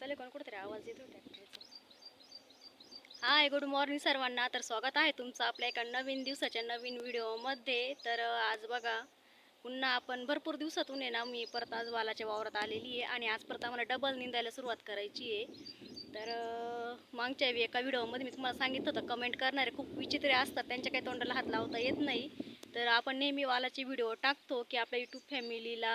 चालेल कोण कुठेतरी आवाज येतो ट्रॅक्टरचा हाय गुड मॉर्निंग सर्वांना. तर स्वागत आहे तुमचं आपल्या एका नवीन दिवसाच्या नवीन व्हिडिओमध्ये. तर आज बघा पुन्हा आपण भरपूर दिवसातून आहे ना मी परत आज वालाच्या वावरात आलेली आहे आणि आज परत आम्हाला डबल निंदायला सुरुवात करायची आहे. तर मागच्या एका व्हिडिओमध्ये मी तुम्हाला सांगितलं होतं कमेंट करणारे खूप विचित्र असतात त्यांच्या काही तोंडाला हात लावता येत नाही. तर आपण नेहमी वालाचे व्हिडिओ टाकतो की आपल्या यूट्यूब फॅमिलीला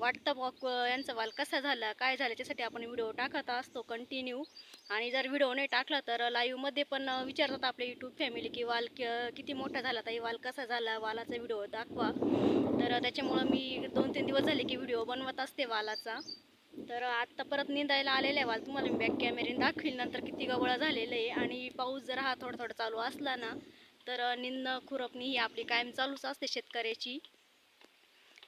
वाटतं बॉक यांचा वाल कसा झाला काय झालं त्यासाठी आपण व्हिडिओ टाकत असतो कंटिन्यू आणि जर व्हिडिओ नाही टाकला तर लाईव्हमध्ये पण विचारतात आपले यूट्यूब फॅमिली की वाल क- किती मोठा झाला ताई वाल कसा झाला वालाचा व्हिडिओ दाखवा. तर त्याच्यामुळं मी दोन तीन दिवस झाले की व्हिडिओ बनवत असते वालाचा. तर आत्ता परत निंदायला आलेला आहे वाल. तुम्हाला मी बॅक कॅमेऱ्याने दाखवील नंतर किती गवळा झालेलं आहे आणि पाऊस जर हा थोडा थोडा चालू असला ना तर निंदणं खुरपणी ही आपली कायम चालूच असते शेतकऱ्याची.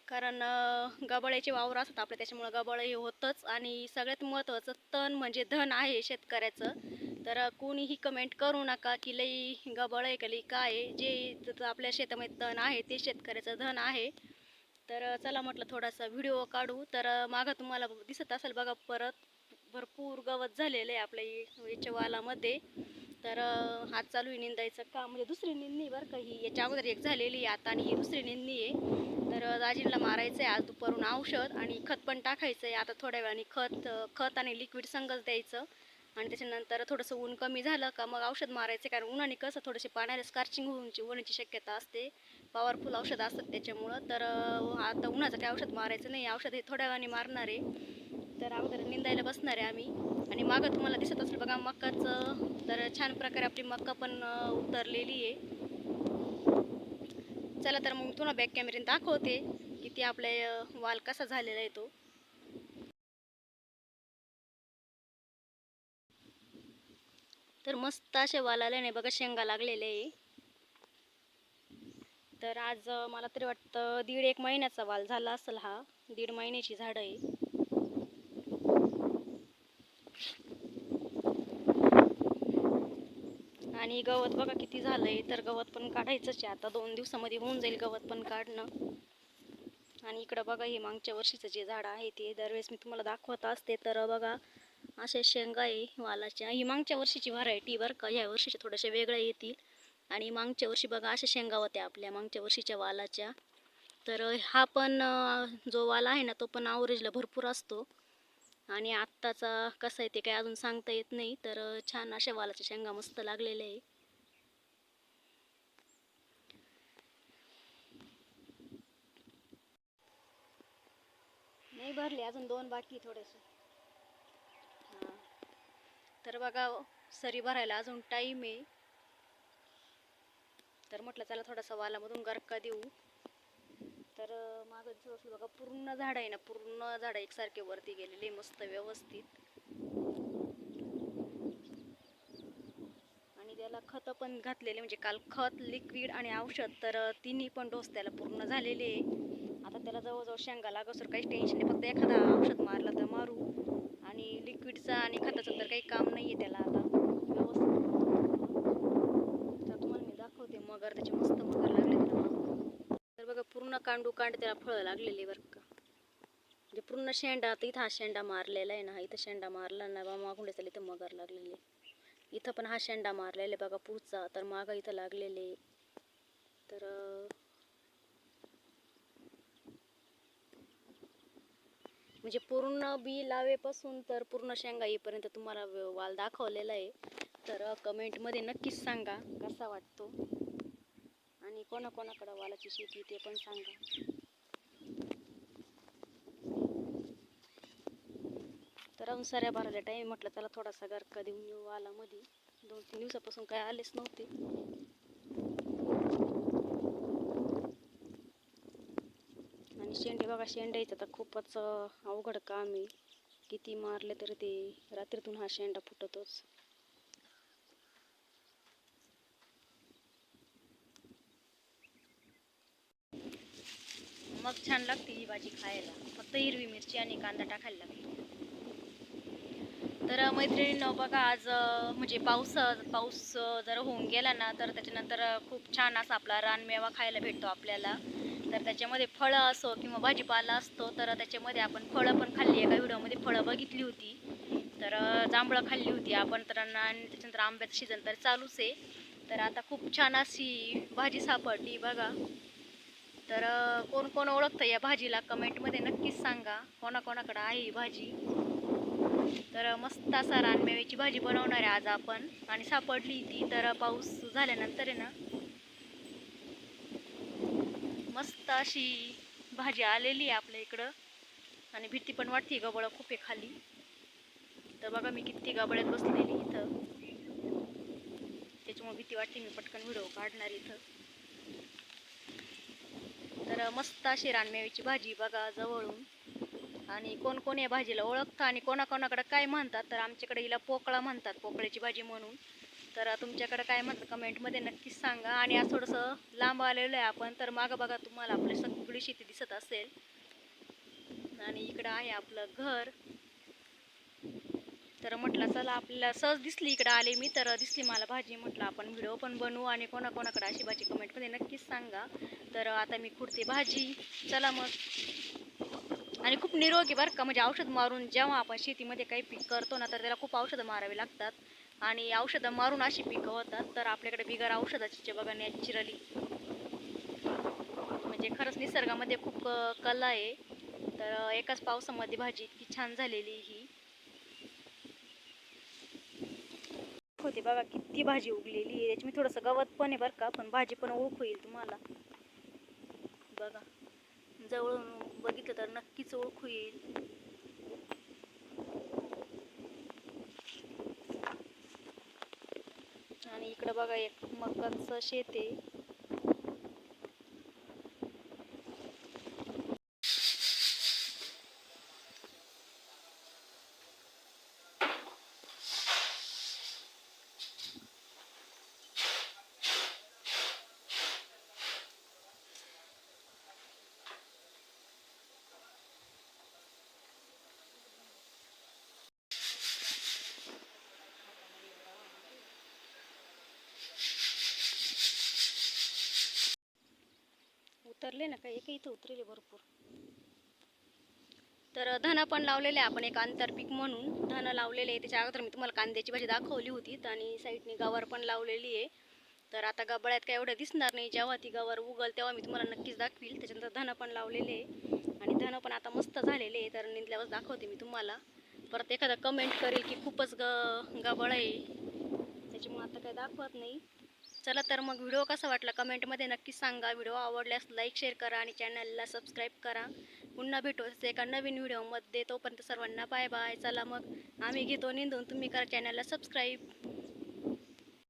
कारण अं, गबाळ्याचे वावर असतात आपल्या त्याच्यामुळं गबाळ हे होतंच आणि सगळ्यात महत्त्वाचं तण म्हणजे धन आहे शेतकऱ्याचं. तर कोणीही कमेंट करू नका की लई गबाळ आहे का लई काय आहे. जे आपल्या शेतामध्ये तण आहे ते शेतकऱ्याचं धन आहे. तर चला म्हटलं थोडासा व्हिडिओ काढू. तर मागं तुम्हाला दिसत असेल बघा परत भरपूर गवत झालेलं आहे आपल्या याच्या वालामध्ये. तर हात चालू आहे निंदायचं का म्हणजे दुसरी निंदणी बरं का ही. याच्या अगोदर एक झालेली आहे आता आणि ही दुसरी निंदणी आहे. तर दाजींना मारायचं आहे आज दुपारून औषध आणि खत पण टाकायचं आहे आता थोड्या वेळाने खत खत आणि लिक्विड संगच द्यायचं. आणि त्याच्यानंतर थोडंसं ऊन कमी झालं का मग औषध मारायचं कारण उन्हाने कसं थोडेसे पाण्याला स्कार्चिंग होऊनची होण्याची शक्यता असते. पॉवरफुल औषध असतात त्याच्यामुळं. तर आता उन्हाचं काही औषध मारायचं नाही. औषध हे थोड्या वेळाने मारणार. आहे तर अगोदर निंदायला बसणार आहे आम्ही. आणि मागं तुम्हाला दिसत असेल बघा मकाचं. तर छान प्रकारे आपली मक्का पण उतरलेली आहे. चला तर मग तुला बॅक कॅमेऱ्याने दाखवते किती आपल्या वाल कसा झालेला आहे तो. तर मस्त असे वाल आले नाही बघा शेंगा लागलेले आहे. तर आज मला तरी वाटतं दीड एक महिन्याचा वाल झाला असेल हा. दीड महिन्याची झाडं आहे. आणि गवत बघा किती झालंय तर गवत पण काढायचंच आहे. आता दोन दिवसामध्ये होऊन जाईल गवत पण काढणं. आणि इकडं बघा हे मागच्या वर्षीचं जे झाड आहे ते दरवेळेस मी तुम्हाला दाखवत असते तर बघा असे शेंगा आहे वालाच्या. ही मागच्या वर्षीची व्हरायटी बरं का ह्या वर्षीच्या थोड्याशा वेगळ्या येतील. आणि मागच्या वर्षी बघा अशा शेंगा होत्या आपल्या मागच्या वर्षीच्या वालाच्या. तर हा पण जो वाला आहे ना तो पण आवरेजला भरपूर असतो. आणि आत्ताचा कसा आहे ते काय अजून सांगता येत नाही तर छान अशा वालाच्या शेंगा मस्त लागलेल्या आहे. नाही भरले अजून दोन बाकी थोडेसे. हां. तर बघा सरी भरायला अजून टाईम आहे. तर म्हटलं चला थोडासा वालामधून गरका देऊ. तर मागं दिसत बघा पूर्ण झाड आहे ना पूर्ण झाड एकसारखे वरती गेलेले मस्त व्यवस्थित. आणि त्याला खतं पण घातलेले म्हणजे काल खत लिक्विड आणि औषध तर तिन्ही पण डोस त्याला पूर्ण झालेले आहे. आता त्याला जवळजवळ शेंगा लागसर काहीच टेन्शन नाही फक्त एखादा औषध मारलं तर मारू. आणि लिक्विडचं आणि खताचं तर काही काम नाही आहे त्याला आता व्यवस्थित तर तुम्हाला मी दाखवते मगर त्याचे मस्त मगर लागले त्याला मागं. तर बघा पूर्ण कांडू कांड त्याला फळं लागलेली बरं का. म्हणजे पूर्ण शेंडा आता इथं हा शेंडा मारलेला आहे ना हा इथं शेंडा मारला ना बा मागुंडे चाल इथं मगर लागलेली. इथं पण हा शेंडा मारलेला आहे बघा पुढचा तर मागं इथं लागलेले. तर म्हणजे पूर्ण बी लावेपासून तर पूर्ण शेंगा येईपर्यंत तुम्हाला वाल दाखवलेला आहे. तर कमेंटमध्ये नक्कीच सांगा कसा वाटतो? आणि कोणाकोणाकडं वालाची शेती ते पण सांगा. तर अजून सऱ्या भरायला टाईम म्हटलं त्याला थोडासा गरका देऊन येऊ वालामध्ये. दोन तीन दिवसापासून काय आलेच नव्हते. आणि शेंडे बघा शेंड्याचं तर खूपच अवघड काम आहे. किती मारले तरी ते रात्रीतून हा शेंडा फुटतोच. मग छान लागते ही भाजी खायला. फक्त हिरवी मिरची आणि कांदा टाकायला लागते. तर मैत्रिणीनं बघा आज म्हणजे पाऊस पाऊस जर होऊन गेला ना तर त्याच्यानंतर खूप छान असा आपला रानमेवा खायला भेटतो आपल्याला. तर त्याच्यामध्ये फळं असो किंवा भाजीपाला असतो तर त्याच्यामध्ये आपण फळं पण खाल्ली. एका व्हिडिओमध्ये फळं बघितली होती. तर जांभळं खाल्ली होती. आपण तर आणि त्याच्यानंतर आंब्याचं सीझन तर चालूच आहे. तर आता खूप छान अशी भाजी सापडली बघा. तर कोण कोण ओळखतं या भाजीला कमेंटमध्ये नक्कीच सांगा. कोणाकोणाकडं आहे ही भाजी? तर मस्त असा रानमेव्याची भाजी बनवणार आहे आज आपण. आणि सापडली ती तर पाऊस झाल्यानंतर आहे ना. मस्त अशी भाजी आलेली आहे आपल्या इकडं. आणि भीती पण वाटते गबळं खूप आहे खाली. तर बघा मी किती गबळ्यात बसलेली इथं. त्याच्यामुळे भीती वाटते मी पटकन व्हिडिओ काढणार इथं. तर मस्त अशी रानमेवीची भाजी बघा जवळून. आणि कोण कोण या भाजीला ओळखतं आणि कोणाकोणाकडं काय म्हणतात तर आमच्याकडे हिला पोकळा म्हणतात पोकळ्याची भाजी म्हणून. तर तुमच्याकडे काय म्हणतात कमेंटमध्ये नक्कीच सांगा. आणि आज थोडंसं लांब आलेलं आहे आपण तर मागं बघा तुम्हाला आपली सगळी शेती दिसत असेल. आणि इकडं आहे आपलं घर. तर म्हटलं चला आपल्याला सहज दिसली इकडं आले मी तर दिसली मला भाजी. म्हटलं आपण व्हिडिओ पण बनवू आणि कोणाकोणाकडे अशी भाजी कमेंटमध्ये नक्कीच सांगा. तर आता मी खुडते भाजी. चला मग. आणि खूप निरोगी बरं का म्हणजे औषध मारून जेव्हा आपण शेतीमध्ये काही पीक करतो ना तर त्याला खूप औषधं मारावी लागतात. आणि औषधं मारून अशी पिकं होतात तर आपल्याकडे बिगर औषधाची जे बघा नॅचरली म्हणजे खरंच निसर्गामध्ये खूप कला आहे. तर एकाच पावसामध्ये भाजी इतकी छान झालेली ही. दाखवते बघा किती भाजी उगलेली आहे. याची मी थोडंसं गवत पण आहे बरं का पण भाजी पण ओळख होईल तुम्हाला. बघा जवळून बघितलं तर नक्कीच ओळख येईल आणि इकडं बघा एक मकांचं शेत आहे. उतरले ना काही एक इथं उतरले भरपूर. तर धनं पण लावलेले आहे आपण एक आंतरपीक म्हणून. धनं लावलेले आहे त्याच्या अगोदर मी तुम्हाला कांद्याची भाजी दाखवली होती आणि साईडने गवार पण लावलेली आहे. तर आता गबाळ्यात काय एवढं दिसणार नाही जेव्हा ती गवार उगल तेव्हा मी तुम्हाला नक्कीच दाखवील. त्याच्यानंतर धन पण लावलेले आहे आणि धनं पण आता मस्त झालेले आहे. तर निंदल्यावर दाखवते मी तुम्हाला. परत एखादा कमेंट करेल की खूपच ग गबाळ आहे. त्याच्यामुळे आता काय दाखवत नाही. चला तर मग व्हिडिओ कसा वाटला कमेंटमध्ये नक्कीच सांगा. व्हिडिओ आवडल्यास लाईक शेअर करा आणि चॅनलला सबस्क्राईब करा. पुन्हा भेटू एका नवीन व्हिडिओमध्ये. तोपर्यंत सर्वांना बाय बाय चला मग आम्ही घेतो निंदून. तुम्ही करा चॅनलला सबस्क्राईब